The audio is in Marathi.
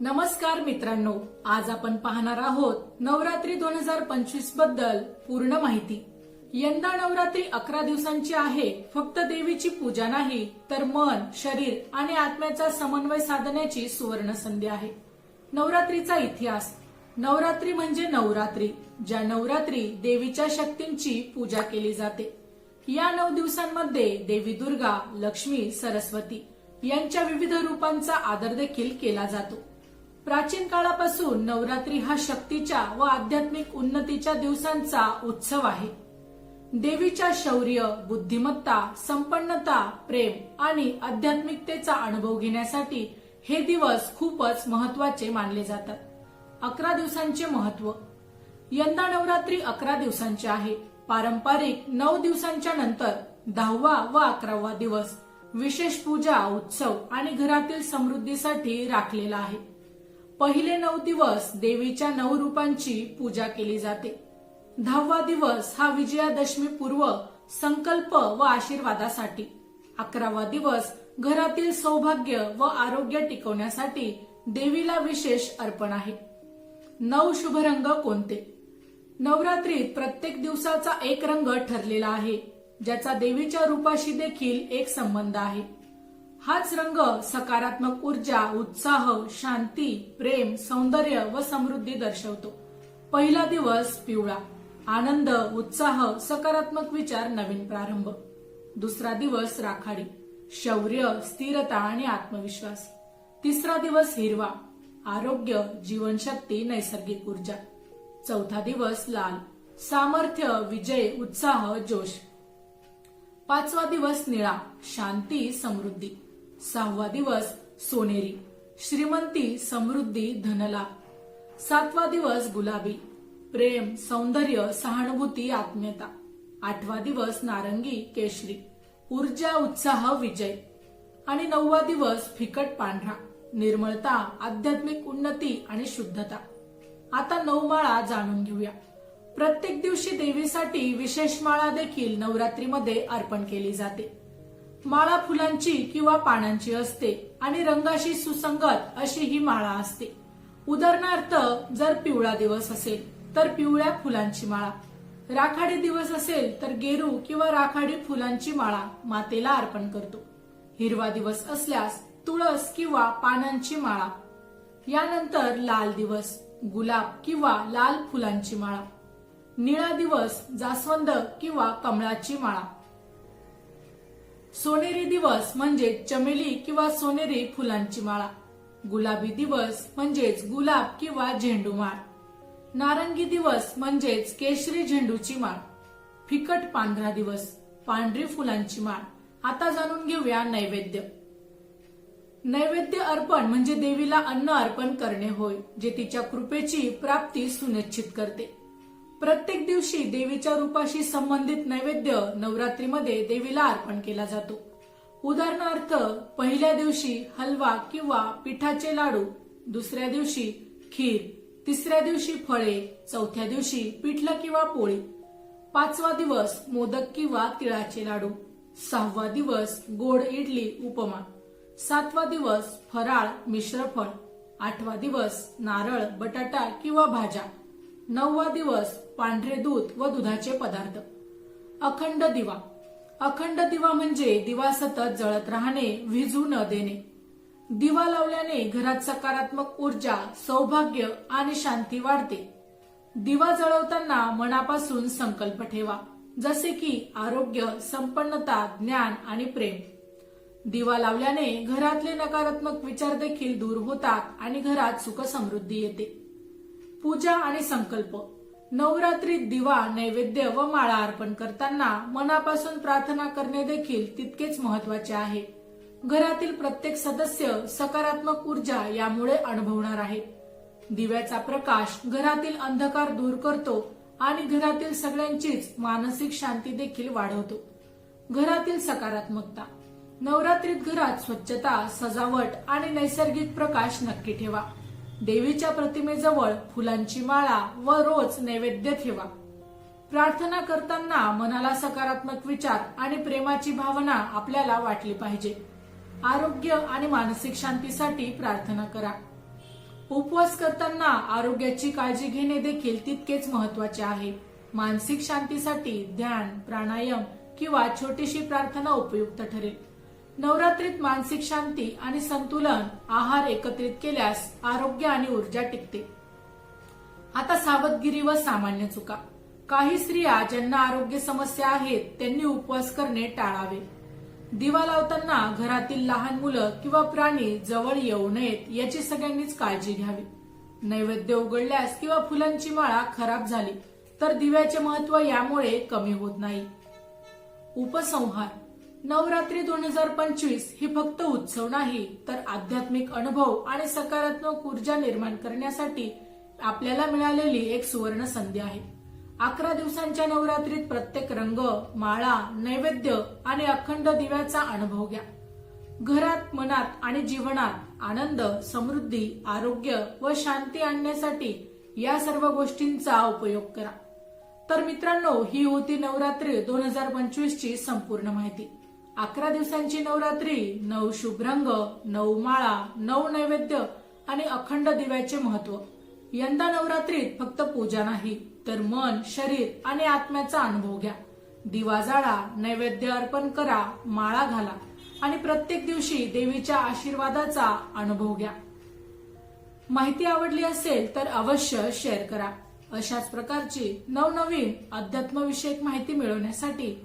नमस्कार मित्रांनो आज आपण पाहणार आहोत नवरात्री दोन हजार पंचवीसबद्दल पूर्ण माहिती. यंदा नवरात्री अकरा दिवसांची आहे फक्त देवीची पूजा नाही तर मन शरीर आणि आत्म्याचा समन्वय साधण्याची सुवर्ण संधी आहे. नवरात्रीचा इतिहास. नवरात्री म्हणजे नवरात्री ज्या नवरात्री देवीच्या शक्तींची पूजा केली जाते. या नऊ दिवसांमध्ये देवी दुर्गा लक्ष्मी सरस्वती यांच्या विविध रूपांचा आदर देखील केला जातो. प्राचीन काळापासून नवरात्री हा शक्तीच्या व आध्यात्मिक उन्नतीच्या दिवसांचा उत्सव आहे. देवीच्या शौर्य बुद्धिमत्ता संपन्नता प्रेम आणि आध्यात्मिकतेचा अनुभव घेण्यासाठी हे दिवस खूपच महत्त्वाचे मानले जातात. अकरा दिवसांचे महत्त्व यंदा नवरात्री अकरा दिवसांची आहे. पारंपरिक नऊ दिवसांच्या नंतर दहावा व अकरावा दिवस. विशेष पूजा उत्सव आणि घरातील समृद्धीसाठी राखलेला आहे. पहिले नऊ दिवस देवीच्या नऊ रूपांची पूजा केली जाते. दहावा दिवस हा विजयादशमी पूर्व संकल्प व आशीर्वादासाठी. अकरावा दिवस घरातील सौभाग्य व आरोग्य टिकवण्यासाठी देवीला विशेष अर्पण आहे. नऊ शुभ रंग कोणते? नवरात्रीत प्रत्येक दिवसाचा एक रंग ठरलेला आहे ज्याचा देवीच्या रूपाशी देखील एक संबंध आहे. हाच रंग सकारात्मक ऊर्जा उत्साह शांती प्रेम सौंदर्य व समृद्धी दर्शवतो. पहिला दिवस पिवळा. आनंद उत्साह सकारात्मक विचार नवीन प्रारंभ. दुसरा दिवस राखाडी. शौर्य स्थिरता आणि आत्मविश्वास. तिसरा दिवस हिरवा. आरोग्य जीवनशक्ती नैसर्गिक ऊर्जा. चौथा दिवस लाल. सामर्थ्य विजय उत्साह जोश. पाचवा दिवस निळा. शांती समृद्धी. सहावा दिवस सोनेरी. श्रीमंती समृद्धी धनलाभ सातवा दिवस गुलाबी. प्रेम सौंदर्य सहानुभूती आत्मीयता. आठवा दिवस नारंगी केशरी. ऊर्जा उत्साह विजय. आणि नववा दिवस फिकट पांढरा. निर्मळता आध्यात्मिक उन्नती आणि शुद्धता. आता नऊ माळा जाणून घेऊया. प्रत्येक दिवशी देवीसाठी विशेष माळा देखील नवरात्रीमध्ये अर्पण केली जाते. माळा फुलांची किंवा पानांची असते आणि रंगाशी सुसंगत अशी ही माळा असते. उदाहरणार्थ जर पिवळा दिवस असेल तर पिवळ्या फुलांची माळा. राखाडी दिवस असेल तर गेरू किंवा राखाडी फुलांची माळा मातेला अर्पण करतो. हिरवा दिवस असल्यास तुळस किंवा पानांची माळा. यानंतर लाल दिवस गुलाब किंवा लाल फुलांची माळा. निळा दिवस जास्वंद किंवा कमळाची माळा. सोनेरी दिवस म्हणजे चमेली किंवा सोनेरी फुलांची माळा. गुलाबी दिवस म्हणजेच गुलाब किंवा झेंडू माळ. नारंगी दिवस म्हणजेच केशरी झेंडूची माळ. फिकट पांढरा दिवस पांढरी फुलांची माळ. आता जाणून घेऊया नैवेद्य. नैवेद्य अर्पण म्हणजे देवीला अन्न अर्पण करणे होय जे तिच्या कृपेची प्राप्ती सुनिश्चित करते. प्रत्येक दिवशी देवीच्या रूपाशी संबंधित नैवेद्य नवरात्रीमध्ये देवीला अर्पण केला जातो. उदाहरणार्थ पहिल्या दिवशी हलवा किंवा पिठाचे लाडू दुसऱ्या दिवशी खीर तिसऱ्या दिवशी फळे चौथ्या दिवशी पिठलं किंवा पोळी. पाचवा दिवस मोदक किंवा तिळाचे लाडू. सहावा दिवस गोड इडली उपमा. सातवा दिवस फराळ मिश्रफळ आठवा दिवस नारळ बटाटा किंवा भाज्या. नववा दिवस पांढरे दूध व दुधाचे पदार्थ. अखंड दिवा. अखंड दिवा म्हणजे दिवा सतत जळत राहणे विझू न देणे. दिवा लावल्याने घरात सकारात्मक ऊर्जा सौभाग्य आणि शांती वाढते. दिवा जळवताना मनापासून संकल्प ठेवा जसे की आरोग्य संपन्नता ज्ञान आणि प्रेम. दिवा लावल्याने घरातले नकारात्मक विचार देखील दूर होतात आणि घरात सुख समृद्धी येते. पूजा आणि संकल्प. नवरात्रीत दिवा नैवेद्य व माळा अर्पण करताना मनापासून प्रार्थना करणे देखील तितकेच महत्त्वाचे आहे. घरातील प्रत्येक सदस्य सकारात्मक ऊर्जा यामुळे अनुभवणार आहे. दिव्याचा प्रकाश घरातील अंधकार दूर करतो आणि घरातील सगळ्यांचीच मानसिक शांती देखील वाढवतो. घरातील सकारात्मकता. नवरात्रीत घरात स्वच्छता सजावट आणि नैसर्गिक प्रकाश नक्की ठेवा. देवीच्या प्रतिमेजवळ फुलांची माळा व रोज नैवेद्य ठेवा. प्रार्थना करताना मनाला सकारात्मक विचार आणि प्रेमाची भावना आपल्याला वाटली पाहिजे. आरोग्य आणि मानसिक शांतीसाठी प्रार्थना करा. उपवास करताना आरोग्याची काळजी घेणे देखील तितकेच महत्त्वाचे आहे. मानसिक शांतीसाठी ध्यान प्राणायाम किंवा छोटीशी प्रार्थना उपयुक्त ठरेल. नवरात्रीत मानसिक शांती आणि संतुलन आहार एकत्रित केल्यास आरोग्य आणि ऊर्जा टिकते. आता सावधगिरी व सामान्य चुका. काही स्त्रिया ज्यांना आरोग्य समस्या आहेत त्यांनी उपवास करणे टाळावे. दिवा लावताना घरातील लहान मुलं किंवा प्राणी जवळ येऊ नयेत याची सगळ्यांनीच काळजी घ्यावी. नैवेद्य उघडल्यास किंवा फुलांची माळा खराब झाली तर दिव्याचे महत्त्व यामुळे कमी होत नाही. उपसंहार. नवरात्री दोन हजार पंचवीस ही फक्त उत्सव नाही तर आध्यात्मिक अनुभव आणि सकारात्मक ऊर्जा निर्माण करण्यासाठी आपल्याला मिळालेली एक सुवर्ण संधी आहे. अकरा दिवसांच्या नवरात्रीत प्रत्येक रंग माळा नैवेद्य आणि अखंड दिव्याचा अनुभव घ्या. घरात मनात आणि जीवनात आनंद समृद्धी आरोग्य व शांती आणण्यासाठी या सर्व गोष्टींचा उपयोग करा. तर मित्रांनो ही होती नवरात्री दोन हजार पंचवीस ची संपूर्ण माहिती. अकरा दिवसांची नवरात्री नऊ शुभ रंग नऊ माळा नऊ नैवेद्य आणि अखंड दिव्याचे महत्त्व. यंदा नवरात्रीत फक्त पूजा नाही तर मन शरीर आणि आत्म्याचा अनुभव घ्या. दिवा जाळा नैवेद्य अर्पण करा माळा घाला आणि प्रत्येक दिवशी देवीच्या आशीर्वादाचा अनुभव घ्या. माहिती आवडली असेल तर अवश्य शेअर करा. अशाच प्रकारची नवनवीन अध्यात्मविषयक माहिती मिळवण्यासाठी